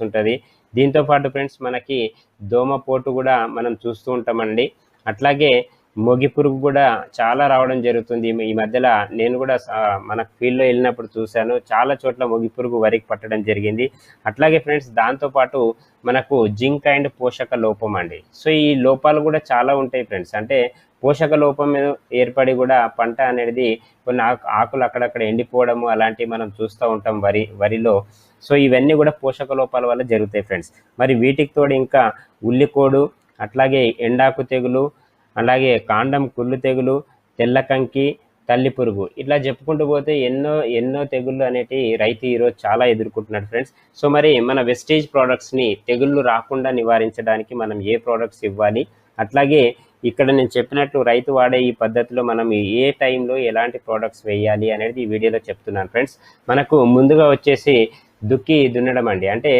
వస్తుంటుంది దీంతోపాటు ఫ్రెండ్స్ మనకి దోమపోటు కూడా మనం చూస్తూ ఉంటామండి. అట్లాగే మొగి పురుగు కూడా చాలా రావడం జరుగుతుంది. ఈ- మధ్యలో నేను కూడా మన ఫీల్డ్లో వెళ్ళినప్పుడు చూశాను. చాలా చోట్ల మొగి పురుగు వరికి పట్టడం జరిగింది. అట్లాగే ఫ్రెండ్స్ దాంతోపాటు మనకు జింక్ అండ్ పోషక లోపం అండి. సో ఈ లోపాలు కూడా చాలా ఉంటాయి ఫ్రెండ్స్. అంటే పోషక లోపం మీద ఏర్పడి కూడా పంట అనేది కొన్ని ఆకు ఆకులు అక్కడక్కడ ఎండిపోవడము అలాంటివి మనం చూస్తూ ఉంటాం వరి వరిలో. సో ఇవన్నీ కూడా పోషక లోపాల వల్ల జరుగుతాయి ఫ్రెండ్స్. మరి వీటికి తోడు ఇంకా ఉల్లికోడు అట్లాగే ఎండాకు తెగులు అలాగే కాండం కుళ్ళు తెగులు తెల్ల కంకి తల్లి పురుగు ఇట్లా చెప్పుకుంటూ పోతే ఎన్నో ఎన్నో తెగుళ్ళు అనేటివి రైతు ఈరోజు చాలా ఎదుర్కొంటున్నాడు ఫ్రెండ్స్. సో మరి మన వెస్టేజ్ ప్రోడక్ట్స్ని తెగుళ్ళు రాకుండా నివారించడానికి మనం ఏ ప్రోడక్ట్స్ ఇవ్వాలి? అట్లాగే ఇక్కడ నేను చెప్పినట్లు రైతు వాడే ఈ పద్ధతిలో మనం ఏ టైంలో ఎలాంటి ప్రోడక్ట్స్ వేయాలి అనేది ఈ వీడియోలో చెప్తున్నాను ఫ్రెండ్స్. మనకు ముందుగా వచ్చేసి దుక్కి దున్నడం అండి. అంటే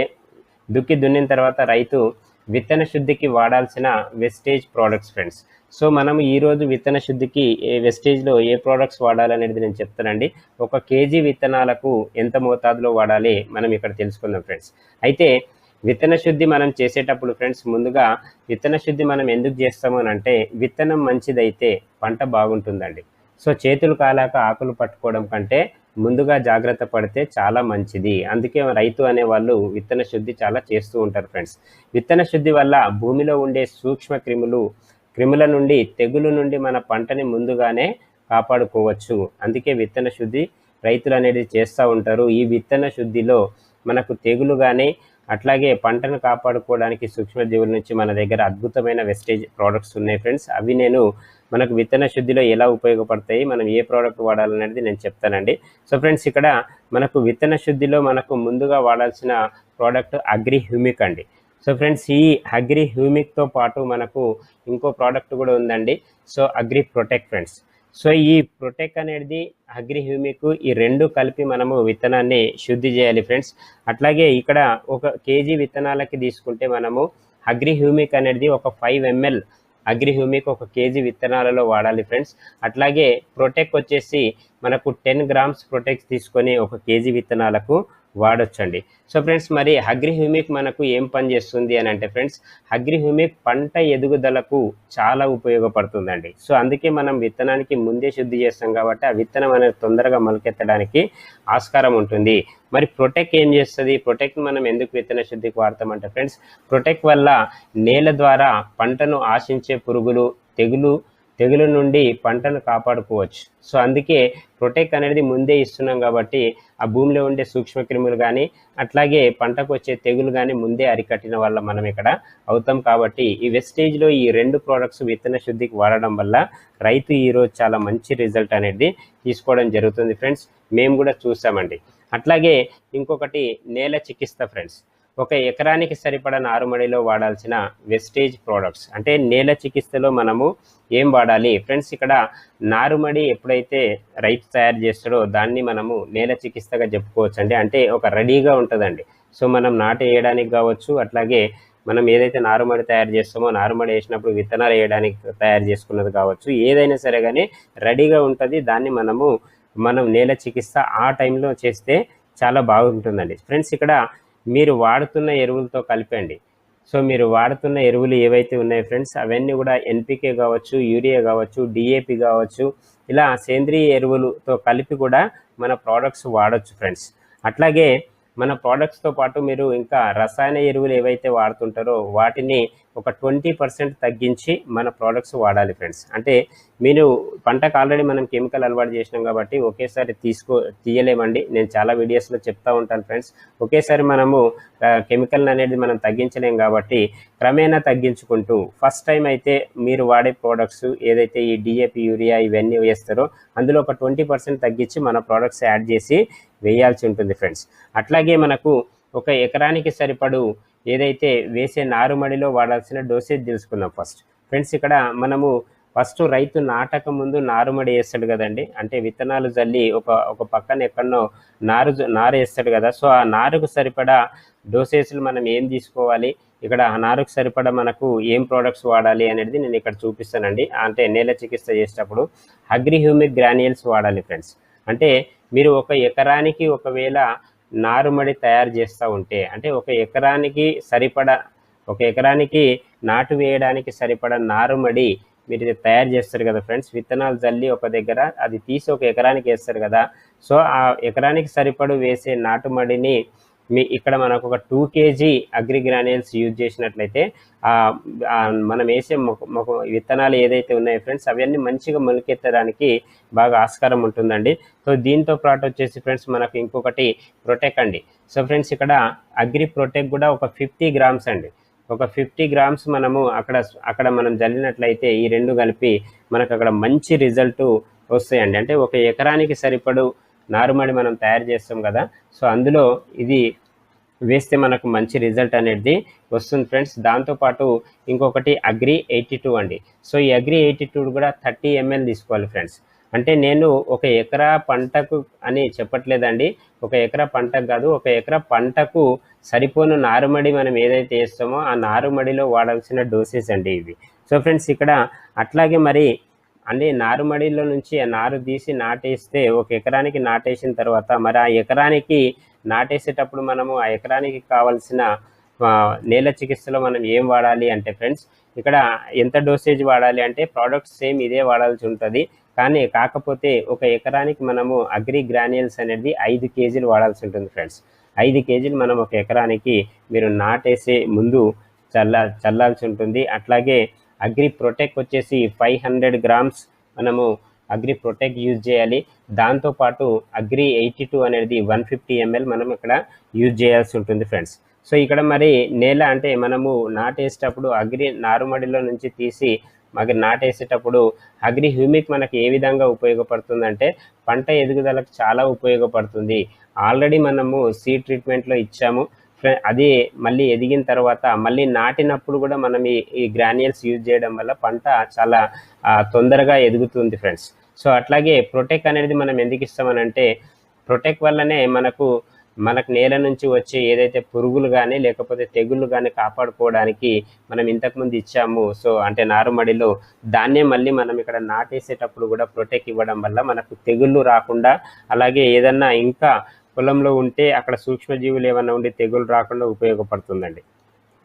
దుక్కి దున్నిన తర్వాత రైతు విత్తన శుద్ధికి వాడాల్సిన వెస్టేజ్ ప్రోడక్ట్స్ ఫ్రెండ్స్ సో మనం ఈరోజు విత్తన శుద్ధికి ఏ వెస్టేజ్లో ఏ ప్రోడక్ట్స్ వాడాలనేది నేను చెప్తానండి. ఒక కేజీ విత్తనాలకు ఎంత మోతాదులో వాడాలి మనం ఇక్కడ తెలుసుకుందాం ఫ్రెండ్స్ అయితే విత్తన శుద్ధి మనం చేసేటప్పుడు ఫ్రెండ్స్ ముందుగా విత్తన శుద్ధి మనం ఎందుకు చేస్తాము అని అంటే విత్తనం మంచిదైతే పంట బాగుంటుందండి. సో చేతులు కాలాక ఆకులు పట్టుకోవడం కంటే ముందుగా జాగ్రత్త పడితే చాలా మంచిది. అందుకే రైతు అనే వాళ్ళు విత్తన శుద్ధి చాలా చేస్తూ ఉంటారు ఫ్రెండ్స్. విత్తన శుద్ధి వల్ల భూమిలో ఉండే సూక్ష్మ క్రిములు క్రిముల నుండి తెగులు నుండి మన పంటని ముందుగానే కాపాడుకోవచ్చు. అందుకే విత్తన శుద్ధి రైతులు అనేది చేస్తూ ఉంటారు. ఈ విత్తన శుద్ధిలో మనకు తెగులు కానీ అట్లాగే పంటను కాపాడుకోవడానికి సూక్ష్మజీవుల నుంచి మన దగ్గర అద్భుతమైన వెస్టేజ్ ప్రోడక్ట్స్ ఉన్నాయి ఫ్రెండ్స్. అవి నేను మనకు విత్తన శుద్ధిలో ఎలా ఉపయోగపడతాయి మనం ఏ ప్రోడక్ట్ వాడాలనేది నేను చెప్తానండి. సో ఫ్రెండ్స్ ఇక్కడ మనకు విత్తన శుద్ధిలో మనకు ముందుగా వాడాల్సిన ప్రోడక్ట్ అగ్రి హ్యూమిక్ అండి. సో ఫ్రెండ్స్ ఈ అగ్రి హ్యూమిక్తో పాటు మనకు ఇంకో ప్రోడక్ట్ కూడా ఉందండి. So Agri Protect friends so ఈ ప్రొటెక్ట్ అనేది అగ్రి హ్యూమిక్ ఈ రెండు కలిపి మనము విత్తనాన్ని శుద్ధి చేయాలి ఫ్రెండ్స్ అట్లాగే ఇక్కడ ఒక కేజీ విత్తనాలకి తీసుకుంటే మనము అగ్రి హ్యూమిక్ అనేది ఒక ఫైవ్ ఎంఎల్ అగ్రి హ్యూమిక్ ఒక కేజీ విత్తనాలలో వాడాలి ఫ్రెండ్స్. అట్లాగే ప్రొటెక్ట్ వచ్చేసి మనకు టెన్ గ్రామ్స్ ప్రొటెక్స్ తీసుకొని ఒక కేజీ విత్తనాలకు వాడొచ్చండి. సో ఫ్రెండ్స్ మరి అగ్రి హ్యూమిక్ మనకు ఏం పని చేస్తుంది అని అంటే ఫ్రెండ్స్ అగ్రి హ్యూమిక్ పంట ఎదుగుదలకు చాలా ఉపయోగపడుతుందండి. సో అందుకే మనం విత్తనానికి ముందే శుద్ధి చేస్తాం కాబట్టి ఆ విత్తనం అనేది తొందరగా మొలకెత్తడానికి ఆస్కారం ఉంటుంది. మరి ప్రొటెక్ ఏం చేస్తుంది? ప్రొటెక్ట్ మనం ఎందుకు విత్తన శుద్ధికి వాడతామంటే ఫ్రెండ్స్ ప్రొటెక్ట్ వల్ల నేల ద్వారా పంటను ఆశించే పురుగులు తెగులు తెగులు నుండి పంటను కాపాడుకోవచ్చు. సో అందుకే ప్రొటెక్ట్ అనేది ముందే ఇస్తున్నాం కాబట్టి ఆ భూమిలో ఉండే సూక్ష్మక్రిములు కానీ అట్లాగే పంటకు వచ్చే తెగులు కానీ ముందే అరికట్టిన వల్ల మనం ఇక్కడ అవుతాం కాబట్టి ఈ వెస్టేజ్లో ఈ రెండు ప్రోడక్ట్స్ విత్తన శుద్ధికి వాడడం వల్ల రైతు ఈరోజు చాలా మంచి రిజల్ట్ అనేది తీసుకోవడం జరుగుతుంది ఫ్రెండ్స్ మేము కూడా చూసామండి. అట్లాగే ఇంకొకటి నేల చికిత్స ఫ్రెండ్స్ ఒక ఎకరానికి సరిపడా నారుమడిలో వాడాల్సిన వెస్టేజ్ ప్రోడక్ట్స్ అంటే నేల చికిత్సలో మనము ఏం వాడాలి? ఫ్రెండ్స్ ఇక్కడ నారుమడి ఎప్పుడైతే రైతు తయారు చేస్తాడో దాన్ని మనము నేల చికిత్సగా చెప్పుకోవచ్చు అండి అంటే ఒక రెడీగా ఉంటుందండి. సో మనం నాటు వేయడానికి కావచ్చు అట్లాగే మనం ఏదైతే నారుమడి తయారు చేస్తామో నారుమడి వేసినప్పుడు విత్తనాలు వేయడానికి తయారు చేసుకున్నది కావచ్చు ఏదైనా సరే కానీ రెడీగా ఉంటుంది. దాన్ని మనము మనం నేల చికిత్స ఆ టైంలో చేస్తే చాలా బాగుంటుందండి. ఫ్రెండ్స్ ఇక్కడ మీరు వాడుతున్న ఎరువులతో కలిపండి సో మీరు వాడుతున్న ఎరువులు ఏవైతే ఉన్నాయో ఫ్రెండ్స్ అవన్నీ కూడా ఎన్పికే కావచ్చు యూరియా కావచ్చు డిఏపి కావచ్చు ఇలా సేంద్రియ ఎరువులతో కలిపి కూడా మన ప్రోడక్ట్స్ వాడచ్చు ఫ్రెండ్స్. అట్లాగే మన ప్రోడక్ట్స్తో పాటు మీరు ఇంకా రసాయన ఎరువులు ఏవైతే వాడుతుంటారో వాటిని ఒక ట్వంటీ పర్సెంట్ తగ్గించి మన ప్రోడక్ట్స్ వాడాలి ఫ్రెండ్స్ అంటే మీరు పంటకు ఆల్రెడీ మనం కెమికల్ అలవాటు చేసినాం కాబట్టి ఒకేసారి తీసుకో తీయలేమండి. నేను చాలా వీడియోస్లో చెప్తా ఉంటాను ఫ్రెండ్స్ ఒకేసారి మనము కెమికల్ అనేది మనం తగ్గించలేం కాబట్టి క్రమేణా తగ్గించుకుంటూ ఫస్ట్ టైం అయితే మీరు వాడే ప్రోడక్ట్స్ ఏదైతే ఈ డిఏపి యూరియా ఇవన్నీ వేస్తారో అందులో ఒక ట్వంటీ పర్సెంట్ తగ్గించి మన ప్రోడక్ట్స్ యాడ్ చేసి వేయాల్సి ఉంటుంది ఫ్రెండ్స్ అట్లాగే మనకు ఒక ఎకరానికి సరిపడు ఏదైతే వేసే నారుమడిలో వాడాల్సిన డోసేజ్ తెలుసుకుందాం ఫస్ట్ ఫ్రెండ్స్ ఇక్కడ మనము ఫస్ట్ రైతు నాటక ముందు నారుమడి వేస్తాడు కదండి. అంటే విత్తనాలు జల్లి ఒక ఒక పక్కన ఎక్కడనో నారు నారు వేస్తాడు కదా. సో ఆ నారుకు సరిపడా డోసేజ్లు మనం ఏం తీసుకోవాలి? ఇక్కడ ఆ నారుకు సరిపడా మనకు ఏం ప్రోడక్ట్స్ వాడాలి అనేది నేను ఇక్కడ చూపిస్తానండి. అంటే నేల చికిత్స చేసేటప్పుడు అగ్రిహ్యూమిక్ గ్రానియల్స్ వాడాలి ఫ్రెండ్స్ అంటే మీరు ఒక ఎకరానికి ఒకవేళ నారుమడి తయారు చేస్తూ ఉంటే అంటే ఒక ఎకరానికి సరిపడ ఒక ఎకరానికి నాటు వేయడానికి సరిపడా నారుమడి మీరు ఇది తయారు చేస్తారు కదా ఫ్రెండ్స్ విత్తనాలు జల్లి ఒక దగ్గర అది తీసి ఒక ఎకరానికి వేస్తారు కదా. సో ఆ ఎకరానికి సరిపడు వేసే నాటుమడిని మీ ఇక్కడ మనకు ఒక two KG Agri granules use చేసినట్లయితే మనం వేసే మొక్క విత్తనాలు ఏదైతే ఉన్నాయో ఫ్రెండ్స్ అవన్నీ మంచిగా మొలకెత్తడానికి బాగా ఆస్కారం ఉంటుందండి. సో దీంతో పాటు వచ్చేసి ఫ్రెండ్స్ మనకు ఇంకొకటి ప్రొటెక్ అండి. సో ఫ్రెండ్స్ ఇక్కడ అగ్రి ప్రొటెక్ కూడా ఒక ఫిఫ్టీ గ్రామ్స్ అండి. ఒక ఫిఫ్టీ గ్రామ్స్ మనము అక్కడ అక్కడ మనం జల్లినట్లయితే ఈ రెండు కలిపి మనకు అక్కడ మంచి రిజల్ట్ వస్తాయండి. అంటే ఒక ఎకరానికి సరిపడు నారుమడి మనం తయారు చేస్తాం కదా. సో అందులో ఇది వేస్తే మనకు మంచి రిజల్ట్ అనేది వస్తుంది ఫ్రెండ్స్. దాంతోపాటు ఇంకొకటి అగ్రి ఎయిటీ టూ అండి. సో ఈ అగ్రి ఎయిటీ టూ కూడా థర్టీ ఎంఎల్ తీసుకోవాలి ఫ్రెండ్స్. అంటే నేను ఒక ఎకరా పంటకు అని చెప్పట్లేదండి. ఒక ఎకరా పంటకు కాదు ఒక ఎకరా పంటకు సరిపోను నారుమడి మనం ఏదైతే వేస్తామో ఆ నారుమడిలో వాడాల్సిన డోసెస్ అండి ఇవి. సో ఫ్రెండ్స్ ఇక్కడ అట్లాగే మరి అంటే నారుమడిలో నుంచి ఆ నారు తీసి నాటేస్తే ఒక ఎకరానికి నాటేసిన తర్వాత మరి ఆ ఎకరానికి నాటేసేటప్పుడు మనము ఆ ఎకరానికి కావాల్సిన నేల చికిత్సలో మనం ఏం వాడాలి అంటే ఫ్రెండ్స్ ఇక్కడ ఎంత డోసేజ్ వాడాలి అంటే ప్రోడక్ట్స్ సేమ్ ఇదే వాడాల్సి ఉంటుంది. కానీ కాకపోతే ఒక ఎకరానికి మనము అగ్రి గ్రానియల్స్ అనేది ఐదు కేజీలు వాడాల్సి ఉంటుంది ఫ్రెండ్స్. ఐదు కేజీలు మనం ఒక ఎకరానికి మీరు నాటేసే ముందు చల్ల చల్లాల్సి ఉంటుంది. అట్లాగే అగ్రి ప్రొటెక్ వచ్చేసి ఫైవ్ హండ్రెడ్ గ్రామ్స్ మనము అగ్రి ప్రొటెక్ యూజ్ చేయాలి. దాంతోపాటు అగ్రి ఎయిటీ టూ అనేది వన్ ఫిఫ్టీ ఎంఎల్ మనం ఇక్కడ యూజ్ చేయాల్సి ఉంటుంది ఫ్రెండ్స్. సో ఇక్కడ మరి నేల అంటే మనము నాటేసేటప్పుడు అగ్రి నారుమడిలో నుంచి తీసి మరి నాటేసేటప్పుడు అగ్రి హ్యూమిక్ మనకి ఏ విధంగా ఉపయోగపడుతుందంటే పంట ఎదుగుదలకు చాలా ఉపయోగపడుతుంది. ఆల్రెడీ మనము సీ ట్రీట్మెంట్లో ఇచ్చాము. అది మళ్ళీ ఎదిగిన తర్వాత మళ్ళీ నాటినప్పుడు కూడా మనం ఈ ఈ గ్రాన్యుల్స్ యూజ్ చేయడం వల్ల పంట చాలా తొందరగా ఎదుగుతుంది ఫ్రెండ్స్. సో అట్లాగే ప్రొటెక్ అనేది మనం ఎందుకు ఇస్తామనంటే ప్రొటెక్ వల్లనే మనకు మనకు నేల నుంచి వచ్చే ఏదైతే పురుగులు కానీ లేకపోతే తెగుళ్ళు కానీ కాపాడుకోవడానికి మనం ఇంతకుముందు ఇచ్చాము. సో అంటే నారుమడిలో దాన్నే మళ్ళీ మనం ఇక్కడ నాటేసేటప్పుడు కూడా ప్రొటెక్ ఇవ్వడం వల్ల మనకు తెగుళ్ళు రాకుండా అలాగే ఏదన్నా ఇంకా పొలంలో ఉంటే అక్కడ సూక్ష్మజీవులు ఏమైనా ఉండి తెగులు రాకుండా ఉపయోగపడుతుందండి.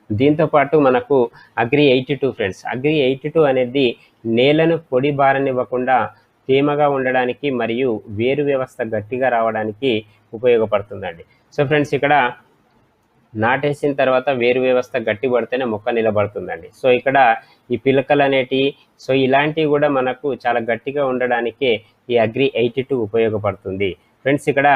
దీంతో పాటు మనకు Agri eighty two friends Agri eighty two అనేది నేలను పొడి బారనివ్వకుండా తేమగా ఉండడానికి మరియు వేరు వ్యవస్థ గట్టిగా రావడానికి ఉపయోగపడుతుందండి. సో ఫ్రెండ్స్ ఇక్కడ నాటేసిన తర్వాత వేరు వ్యవస్థ గట్టి పడితేనే మొక్క నిలబడుతుందండి. సో ఇక్కడ ఈ పిలకలు అనేటి సో ఇలాంటివి కూడా మనకు చాలా గట్టిగా ఉండడానికే ఈ అగ్రి ఎయిటీ టూ ఉపయోగపడుతుంది. ఫ్రెండ్స్ ఇక్కడ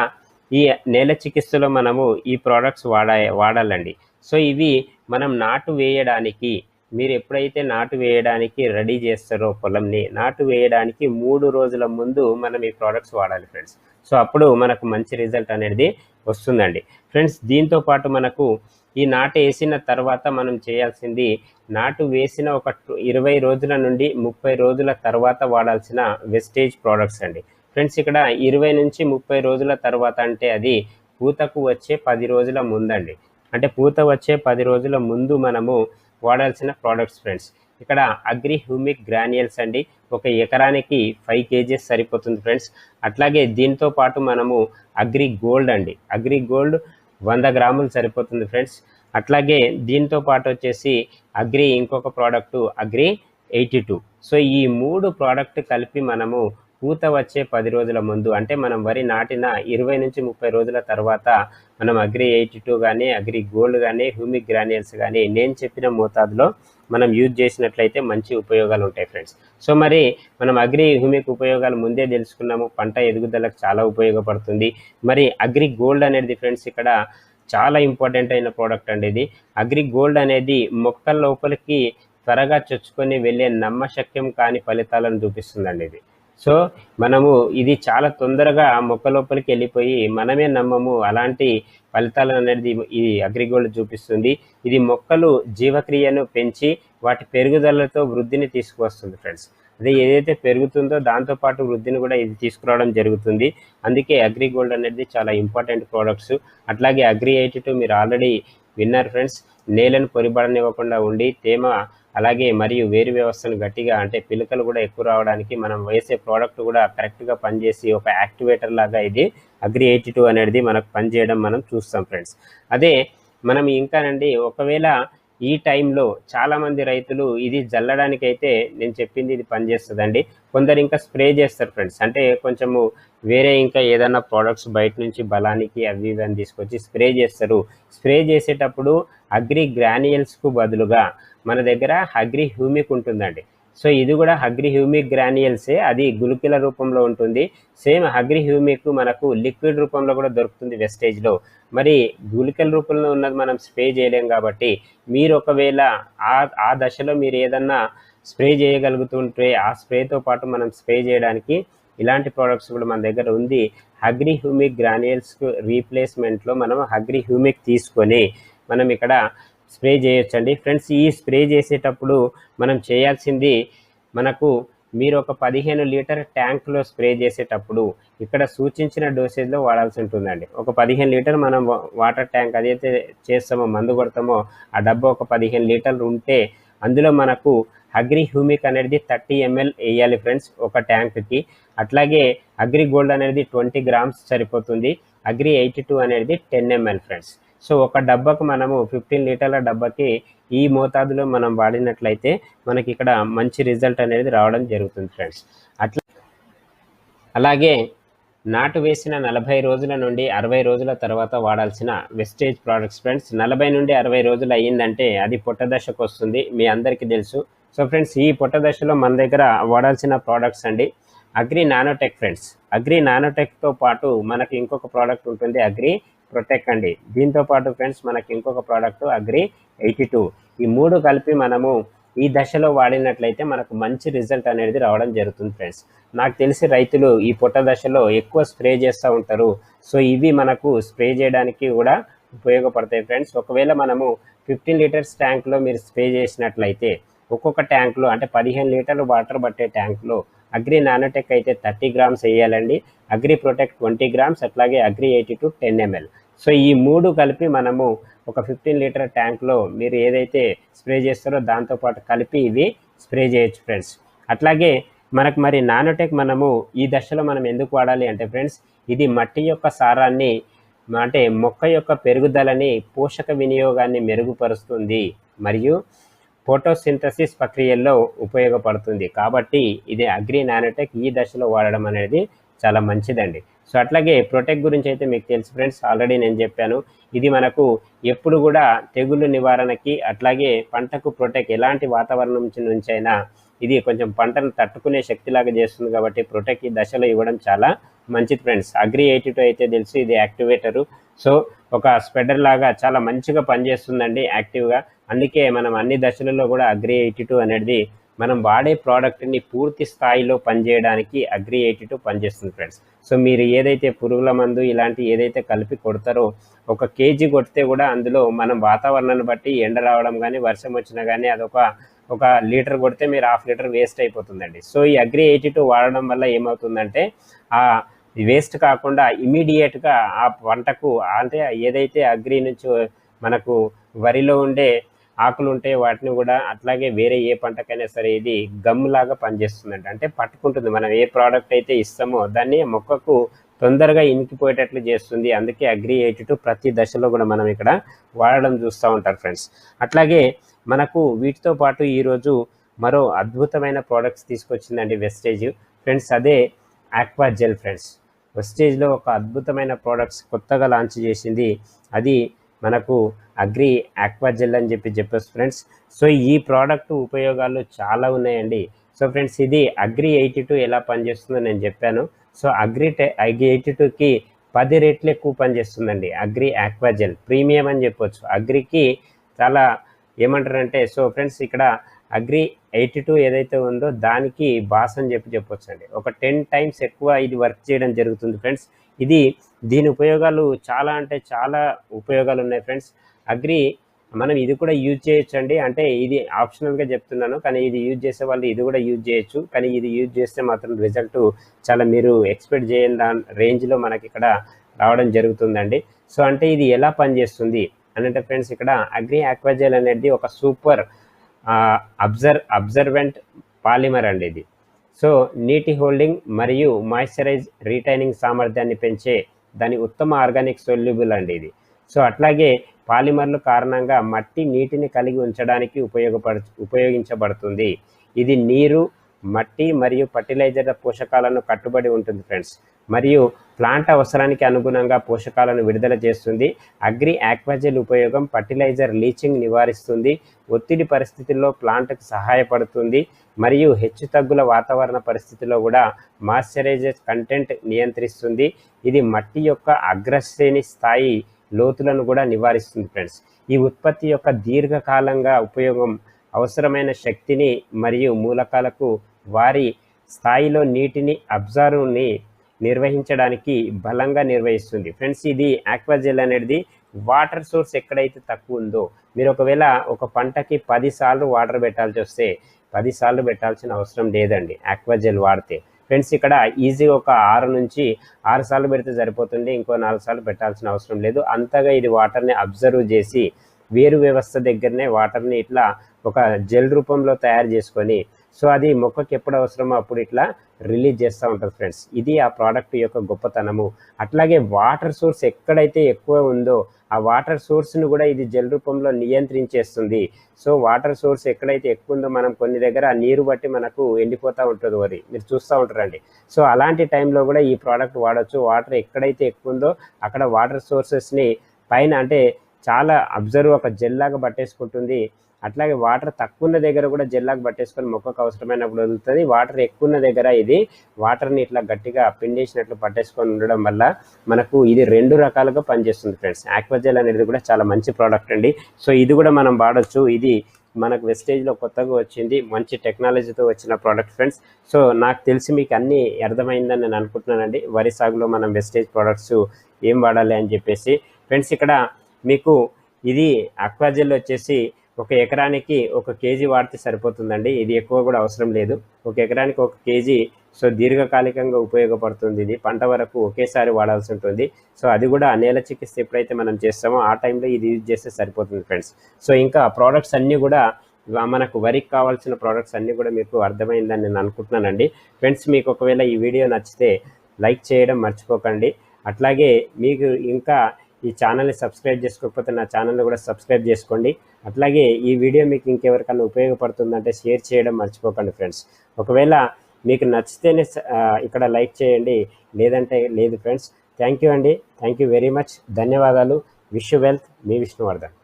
ఈ నేల చికిత్సలో మనము ఈ ప్రోడక్ట్స్ వాడా వాడాలండి. సో ఇవి మనం నాటు వేయడానికి మీరు ఎప్పుడైతే నాటు వేయడానికి రెడీ చేస్తారో పొలంని నాటు వేయడానికి మూడు రోజుల ముందు మనం ఈ ప్రోడక్ట్స్ వాడాలి ఫ్రెండ్స్. సో అప్పుడు మనకు మంచి రిజల్ట్ అనేది వస్తుందండి. ఫ్రెండ్స్ దీంతో పాటు మనకు ఈ నాటు వేసిన తర్వాత మనం చేయాల్సింది నాటు వేసిన ఒక ఇరవై రోజుల నుండి ముప్పై రోజుల తర్వాత వాడాల్సిన వెస్టేజ్ ప్రోడక్ట్స్ అండి. ఫ్రెండ్స్ ఇక్కడ ఇరవై నుంచి ముప్పై రోజుల తర్వాత అంటే అది పూతకు వచ్చే పది రోజుల ముందండి. అంటే పూత వచ్చే పది రోజుల ముందు మనము వాడాల్సిన ప్రోడక్ట్స్ ఫ్రెండ్స్. ఇక్కడ అగ్రి హ్యూమిక్ గ్రాన్యుల్స్ అండి. ఒక ఎకరానికి ఫైవ్ కేజీస్ సరిపోతుంది ఫ్రెండ్స్. అట్లాగే దీంతో పాటు మనము అగ్రి గోల్డ్ అండి. అగ్రి గోల్డ్ వంద గ్రాములు సరిపోతుంది ఫ్రెండ్స్. అట్లాగే దీంతో పాటు వచ్చేసి అగ్రి ఇంకొక product Agri eighty two. So ఈ మూడు ప్రోడక్ట్ కలిపి మనము పూత వచ్చే పది రోజుల ముందు అంటే మనం వరి నాటిన ఇరవై నుంచి ముప్పై రోజుల తర్వాత మనం అగ్రి ఎయిటీ టూ కానీ అగ్రి గోల్డ్ కానీ హ్యూమిక్ గ్రానియల్స్ కానీ నేను చెప్పిన మోతాదులో మనం యూజ్ చేసినట్లయితే మంచి ఉపయోగాలు ఉంటాయి ఫ్రెండ్స్. సో మరి మనం అగ్రి హ్యూమిక్ ఉపయోగాలు ముందే తెలుసుకున్నాము పంట ఎదుగుదలకు చాలా ఉపయోగపడుతుంది. మరి అగ్రి గోల్డ్ అనేది ఫ్రెండ్స్ ఇక్కడ చాలా ఇంపార్టెంట్ అయిన ప్రోడక్ట్ అండి ఇది. అగ్రి గోల్డ్ అనేది మొక్కల లోపలికి త్వరగా చొచ్చుకొని వెళ్ళే నమ్మశక్యం కాని ఫలితాలను చూపిస్తుందండి ఇది. సో మనము ఇది చాలా తొందరగా మొక్క లోపలికి వెళ్ళిపోయి మనమే నమ్మము. అలాంటి ఫలితాలు అనేది ఈ అగ్రిగోల్డ్ చూపిస్తుంది. ఇది మొక్కలు జీవక్రియను పెంచి వాటి పెరుగుదలతో వృద్ధిని తీసుకువస్తుంది ఫ్రెండ్స్. అదే ఏదైతే పెరుగుతుందో దాంతోపాటు వృద్ధిని కూడా ఇది తీసుకురావడం జరుగుతుంది. అందుకే అగ్రిగోల్డ్ అనేది చాలా ఇంపార్టెంట్ ప్రోడక్ట్స్. అట్లాగే అగ్రి ఎయిటీ టూ మీరు ఆల్రెడీ విన్నర్ ఫ్రెండ్స్ నేలను పొరిబడనివ్వకుండా ఉండి తేమ అలాగే మరియు వేరు వ్యవస్థను గట్టిగా అంటే పిలకలు కూడా ఎక్కువ రావడానికి మనం వేసే ప్రోడక్ట్ కూడా కరెక్ట్గా పనిచేసి ఒక యాక్టివేటర్ లాగా ఇది అగ్రి ఎయిటీ టూ అనేది మనకు పనిచేయడం మనం చూస్తాం ఫ్రెండ్స్. అదే మనం ఇంకానండి ఒకవేళ ఈ టైంలో చాలామంది రైతులు ఇది జల్లడానికి అయితే నేను చెప్పింది ఇది పనిచేస్తుందండి. కొందరు ఇంకా స్ప్రే చేస్తారు ఫ్రెండ్స్. అంటే కొంచెము వేరే ఇంకా ఏదైనా ప్రోడక్ట్స్ బయట నుంచి బలానికి అవి ఇవి అని తీసుకొచ్చి స్ప్రే చేస్తారు. స్ప్రే చేసేటప్పుడు అగ్రి గ్రానియల్స్కు బదులుగా మన దగ్గర అగ్రి హ్యూమిక్ ఉంటుందండి. సో ఇది కూడా అగ్రి హ్యూమిక్ అది గుళికల రూపంలో ఉంటుంది. సేమ్ అగ్రి హ్యూమిక్ మనకు లిక్విడ్ రూపంలో కూడా దొరుకుతుంది వెస్టేజ్లో. మరి గుళికల రూపంలో ఉన్నది మనం స్ప్రే చేయలేం కాబట్టి మీరు ఒకవేళ ఆ ఆ దశలో మీరు ఏదన్నా స్ప్రే చేయగలుగుతుంటే ఆ స్ప్రేతో పాటు మనం స్ప్రే చేయడానికి ఇలాంటి ప్రోడక్ట్స్ కూడా మన దగ్గర ఉంది. హగ్రి హ్యూమిక్ గ్రానియల్స్ రీప్లేస్మెంట్లో మనం హగ్రి హ్యూమిక్ తీసుకొని మనం ఇక్కడ స్ప్రే చేయొచ్చండి. ఫ్రెండ్స్ ఈ స్ప్రే చేసేటప్పుడు మనం చేయాల్సింది మనకు మీరు ఒక పదిహేను లీటర్ ట్యాంక్లో స్ప్రే చేసేటప్పుడు ఇక్కడ సూచించిన డోసేజ్లో వాడాల్సి ఉంటుందండి. ఒక పదిహేను లీటర్ మనం వాటర్ ట్యాంక్ అదైతే చేస్తామో మందు కొడతామో ఆ డబ్బా ఒక పదిహేను లీటర్లు ఉంటే అందులో మనకు అగ్రి హ్యూమిక్ అనేది థర్టీ ఎంఎల్ వేయాలి ఫ్రెండ్స్ ఒక ట్యాంక్కి. అట్లాగే అగ్రి గోల్డ్ అనేది ట్వంటీ గ్రామ్స్ సరిపోతుంది. అగ్రి ఎయిటీ టూ అనేది టెన్ ఎంఎల్ ఫ్రెండ్స్. సో ఒక డబ్బాకు మనము ఫిఫ్టీన్ లీటర్ల డబ్బాకి ఈ మోతాదులో మనం వాడినట్లయితే మనకి ఇక్కడ మంచి రిజల్ట్ అనేది రావడం జరుగుతుంది ఫ్రెండ్స్. అట్లా అలాగే నాటు వేసిన నలభై రోజుల నుండి అరవై రోజుల తర్వాత వాడాల్సిన వెస్టేజ్ ప్రోడక్ట్స్ ఫ్రెండ్స్ నలభై నుండి అరవై రోజులు అయ్యిందంటే అది పొట్ట దశకు వస్తుంది మీ అందరికీ తెలుసు. సో ఫ్రెండ్స్ ఈ పొట్ట దశలో మన దగ్గర వాడాల్సిన ప్రోడక్ట్స్ అండి అగ్రి నానోటెక్ ఫ్రెండ్స్ అగ్రి నానోటెక్తో పాటు మనకి ఇంకొక ప్రోడక్ట్ ఉంటుంది అగ్రి ప్రొటెక్ అండి. దీంతో పాటు ఫ్రెండ్స్ మనకి ఇంకొక ప్రోడక్ట్ అగ్రి ఎయిటీ టూ ఈ మూడు కలిపి మనము ఈ దశలో వాడినట్లయితే మనకు మంచి రిజల్ట్ అనేది రావడం జరుగుతుంది ఫ్రెండ్స్. నాకు తెలిసి రైతులు ఈ పొట్ట దశలో ఎక్కువ స్ప్రే చేస్తూ ఉంటారు. సో ఇవి మనకు స్ప్రే చేయడానికి కూడా ఉపయోగపడతాయి ఫ్రెండ్స్. ఒకవేళ మనము ఫిఫ్టీన్ లీటర్స్ ట్యాంక్లో మీరు స్ప్రే చేసినట్లయితే ఒక్కొక్క ట్యాంక్లో అంటే పదిహేను లీటర్లు వాటర్ పట్టే ట్యాంక్లో అగ్రి నానోటెక్ అయితే థర్టీ గ్రామ్స్ వేయాలండి. అగ్రి ప్రొటెక్ట్ ట్వంటీ గ్రామ్స్ అట్లాగే Agri eighty two ten ML. So ఈ మూడు కలిపి మనము ఒక ఫిఫ్టీన్ లీటర్ ట్యాంక్లో మీరు ఏదైతే స్ప్రే చేస్తారో దాంతోపాటు కలిపి ఇవి స్ప్రే చేయొచ్చు ఫ్రెండ్స్. అట్లాగే మనకు మరి నానోటెక్ మనము ఈ దశలో మనం ఎందుకు వాడాలి అంటే ఫ్రెండ్స్ ఇది మట్టి యొక్క సారాన్ని అంటే మొక్క యొక్క పెరుగుదలని పోషక వినియోగాన్ని మెరుగుపరుస్తుంది. మరియు ఫోటోసింథసిస్ ప్రక్రియల్లో ఉపయోగపడుతుంది. కాబట్టి ఇది అగ్రి నానోటెక్ ఈ దశలో వాడడం అనేది చాలా మంచిదండి. సో అట్లాగే ప్రొటెక్ట్ గురించి అయితే మీకు తెలుసు ఫ్రెండ్స్ ఆల్రెడీ నేను చెప్పాను. ఇది మనకు ఎప్పుడు కూడా తెగుళ్ళు నివారణకి అట్లాగే పంటకు ప్రొటెక్ట్ ఎలాంటి వాతావరణం నుంచి అయినా ఇది కొంచెం పంటను తట్టుకునే శక్తిలాగా చేస్తుంది కాబట్టి ప్రొటెక్ట్ ఈ దశలో ఇవ్వడం చాలా మంచిది ఫ్రెండ్స్. అగ్రి ఎయిటీ అయితే తెలుసు ఇది యాక్టివేటరు. సో ఒక స్పెడర్ లాగా చాలా మంచిగా పనిచేస్తుందండి యాక్టివ్గా అందుకే మనం అన్ని దశలలో కూడా అగ్రి ఎయిటీ టూ అనేది మనం వాడే ప్రోడక్ట్ని పూర్తి స్థాయిలో పనిచేయడానికి అగ్రి ఎయిటీ టూ పనిచేస్తుంది ఫ్రెండ్స్ సో మీరు ఏదైతే పురుగుల మందు ఇలాంటి ఏదైతే కలిపి కొడతారో ఒక కేజీ కొడితే కూడా అందులో మనం వాతావరణాన్ని బట్టి ఎండ రావడం కానీ వర్షం వచ్చినా కానీ అదొక ఒక లీటర్ కొడితే మీరు హాఫ్ లీటర్ వేస్ట్ అయిపోతుందండి. సో ఈ అగ్రి ఎయిటీ టూ వాడడం వల్ల ఏమవుతుందంటే ఆ వేస్ట్ కాకుండా ఇమీడియట్గా ఆ పంటకు అంటే ఏదైతే అగ్రి నుంచి మనకు వరిలో ఉండే ఆకులు ఉంటే వాటిని కూడా అట్లాగే వేరే ఏ పంటకైనా సరే ఇది గమ్ లాగా పనిచేస్తుందంట అంటే పట్టుకుంటుంది. మనం ఏ ప్రోడక్ట్ అయితే ఇస్తామో దాన్ని మొక్కకు తొందరగా ఇనికిపోయేటట్లు చేస్తుంది. అందుకే అగ్రి ఎయిటీ ప్రతి దశలో కూడా మనం ఇక్కడ వాడడం చూస్తూ ఉంటారు ఫ్రెండ్స్ అట్లాగే మనకు వీటితో పాటు ఈరోజు మరో అద్భుతమైన ప్రోడక్ట్స్ తీసుకొచ్చిందండి వెస్టేజ్ ఫ్రెండ్స్ అదే ఆక్వా జెల్ ఫ్రెండ్స్ వెస్టేజ్లో ఒక అద్భుతమైన ప్రోడక్ట్స్ కొత్తగా లాంచ్ చేసింది. అది మనకు అగ్రి ఆక్వా జెల్ అని చెప్పి చెప్పొచ్చు ఫ్రెండ్స్ సో ఈ ప్రోడక్ట్ ఉపయోగాలు చాలా ఉన్నాయండి. సో ఫ్రెండ్స్ ఇది అగ్రి ఎయిటీ టూ ఎలా పనిచేస్తుందో నేను చెప్పాను. సో అగ్రి టె అగ్రి ఎయిటీ టూకి పది రెట్లు ఎక్కువ పనిచేస్తుందండి. అగ్రి ఆక్వా జెల్ ప్రీమియం అని చెప్పొచ్చు. అగ్రికి చాలా ఏమంటారంటే సో ఫ్రెండ్స్ ఇక్కడ అగ్రి ఎయిటీ టూ ఏదైతే ఉందో దానికి బాస్ అని చెప్పి చెప్పొచ్చు అండి ఒక టెన్ టైమ్స్ ఎక్కువ ఇది వర్క్ చేయడం జరుగుతుంది ఫ్రెండ్స్. ఇది దీని ఉపయోగాలు చాలా అంటే చాలా ఉపయోగాలు ఉన్నాయి ఫ్రెండ్స్. అగ్రి మనం ఇది కూడా యూజ్ చేయొచ్చండి. అంటే ఇది ఆప్షనల్గా చెప్తున్నాను కానీ ఇది యూజ్ చేసే వాళ్ళు ఇది కూడా యూజ్ చేయొచ్చు. కానీ ఇది యూజ్ చేస్తే మాత్రం రిజల్ట్ చాలా మీరు ఎక్స్పెక్ట్ చేయని దాని రేంజ్లో మనకి ఇక్కడ రావడం జరుగుతుందండి. సో అంటే ఇది ఎలా పనిచేస్తుంది అని అంటే ఫ్రెండ్స్ ఇక్కడ అగ్రి ఆక్వాజెల్ అనేది ఒక సూపర్ అబ్జర్ అబ్జర్వెంట్ పాలిమర్ అండి ఇది. సో నీటి హోల్డింగ్ మరియు మాయిశ్చరైజ్ రీటైనింగ్ సామర్థ్యాన్ని పెంచే దాని ఉత్తమ ఆర్గానిక్ సొల్యూబుల్ అండి ఇది. సో అట్లాగే పాలిమర్లు కారణంగా మట్టి నీటిని కలిగి ఉంచడానికి ఉపయోగపడ ఉపయోగించబడుతుంది. ఇది నీరు మట్టి మరియు ఫర్టిలైజర్ల పోషకాలను కట్టుబడి ఉంటుంది ఫ్రెండ్స్. మరియు ప్లాంట్ అవసరానికి అనుగుణంగా పోషకాలను విడుదల చేస్తుంది. అగ్రి ఆక్వాజెల్ ఉపయోగం ఫర్టిలైజర్ లీచింగ్ నివారిస్తుంది. ఒత్తిడి పరిస్థితుల్లో ప్లాంట్కు సహాయపడుతుంది. మరియు హెచ్చుతగ్గుల వాతావరణ పరిస్థితిలో కూడా మాయిశ్చరైజర్ కంటెంట్ నియంత్రిస్తుంది. ఇది మట్టి యొక్క అగ్రశ్రేణి స్థాయి లోతులను కూడా నివారిస్తుంది ఫ్రెండ్స్. ఈ ఉత్పత్తి యొక్క దీర్ఘకాలంగా ఉపయోగం అవసరమైన శక్తిని మరియు మూలకాలకు వారి స్థాయిలో నీటిని అబ్జర్వ్ని నిర్వహించడానికి బలంగా నిర్వహిస్తుంది. ఫ్రెండ్స్ ఇది ఆక్వాజెల్ అనేది వాటర్ సోర్స్ ఎక్కడైతే తక్కువ ఉందో మీరు ఒకవేళ ఒక పంటకి పదిసార్లు వాటర్ పెట్టాల్సి వస్తే పది సార్లు పెట్టాల్సిన అవసరం లేదండి ఆక్వాజెల్ వాడితే. ఫ్రెండ్స్ ఇక్కడ ఈజీగా ఒక ఆరు నుంచి ఆరు సార్లు పెడితే సరిపోతుంది ఇంకో నాలుగు సార్లు పెట్టాల్సిన అవసరం లేదు. అంతగా ఇది వాటర్ని అబ్జర్వ్ చేసి వేరు వ్యవస్థ దగ్గరనే వాటర్ని ఇట్లా ఒక జెల్ రూపంలో తయారు చేసుకొని సో అది మొక్కకి ఎప్పుడు అవసరమో అప్పుడు ఇట్లా రిలీజ్ చేస్తూ ఉంటుంది ఫ్రెండ్స్ ఇది ఆ ప్రోడక్ట్ యొక్క గొప్పతనము. అట్లాగే వాటర్ సోర్స్ ఎక్కడైతే ఎక్కువ ఉందో ఆ వాటర్ సోర్స్ను కూడా ఇది జెల్ రూపంలో నియంత్రించేస్తుంది. సో వాటర్ సోర్స్ ఎక్కడైతే ఎక్కువ ఉందో మనం కొన్ని దగ్గర ఆ నీరు బట్టి మనకు ఎండిపోతూ ఉంటుంది అది మీరు చూస్తూ ఉంటారండి సో అలాంటి టైంలో కూడా ఈ ప్రోడక్ట్ వాడచ్చు. వాటర్ ఎక్కడైతే ఎక్కువ ఉందో అక్కడ వాటర్ సోర్సెస్ని పైన అంటే చాలా అబ్జర్వ్ ఒక జెల్లాగా పట్టేసుకుంటుంది. అట్లాగే వాటర్ తక్కువ ఉన్న దగ్గర కూడా జెల్లాకు పట్టేసుకొని మొక్కకు అవసరమైనప్పుడు వదులుతుంది. వాటర్ ఎక్కువ ఉన్న దగ్గర ఇది వాటర్ని ఇట్లా గట్టిగా పిండేసినట్లు పట్టేసుకొని ఉండడం వల్ల మనకు ఇది రెండు రకాలుగా పనిచేస్తుంది ఫ్రెండ్స్. ఆక్వాజెల్ అనేది కూడా చాలా మంచి ప్రోడక్ట్ అండి. సో ఇది కూడా మనం వాడచ్చు. ఇది మనకు వెస్టేజ్లో కొత్తగా వచ్చింది. మంచి టెక్నాలజీతో వచ్చిన ప్రోడక్ట్ ఫ్రెండ్స్. సో నాకు తెలిసి మీకు అన్నీ అర్థమైందని నేను అనుకుంటున్నానండి. వరి సాగులో మనం వెస్టేజ్ ప్రోడక్ట్స్ ఏం వాడాలి అని చెప్పేసి. ఫ్రెండ్స్ ఇక్కడ మీకు ఇది అక్వాజెల్ వచ్చేసి ఒక ఎకరానికి ఒక కేజీ వాడితే సరిపోతుందండి. ఇది ఎక్కువ కూడా అవసరం లేదు. ఒక ఎకరానికి ఒక కేజీ సో దీర్ఘకాలికంగా ఉపయోగపడుతుంది ఇది. పంట వరకు ఒకేసారి వాడాల్సి ఉంటుంది. సో అది కూడా నేల చికిత్స ఎప్పుడైతే మనం చేస్తామో ఆ టైంలో ఇది యూజ్ చేస్తే సరిపోతుంది ఫ్రెండ్స్. సో ఇంకా ప్రోడక్ట్స్ అన్నీ కూడా మనకు వరికి కావాల్సిన ప్రోడక్ట్స్ అన్నీ కూడా మీకు అర్థమైందని నేను అనుకుంటున్నానండి. ఫ్రెండ్స్ మీకు ఒకవేళ ఈ వీడియో నచ్చితే లైక్ చేయడం మర్చిపోకండి. అట్లాగే మీకు ఇంకా ఈ ఛానల్ని సబ్స్క్రైబ్ చేసుకోకపోతే నా ఛానల్ని కూడా సబ్స్క్రైబ్ చేసుకోండి. అట్లాగే ఈ వీడియో మీకు ఇంకెవరికైనా ఉపయోగపడుతుందంటే షేర్ చేయడం మర్చిపోకండి ఫ్రెండ్స్. ఒకవేళ మీకు నచ్చితేనే ఇక్కడ లైక్ చేయండి. లేదంటే లేదు ఫ్రెండ్స్. థ్యాంక్ యూ అండి. Thank you very much. ధన్యవాదాలు. Wish wealth. మీ విష్ణువర్ధన్.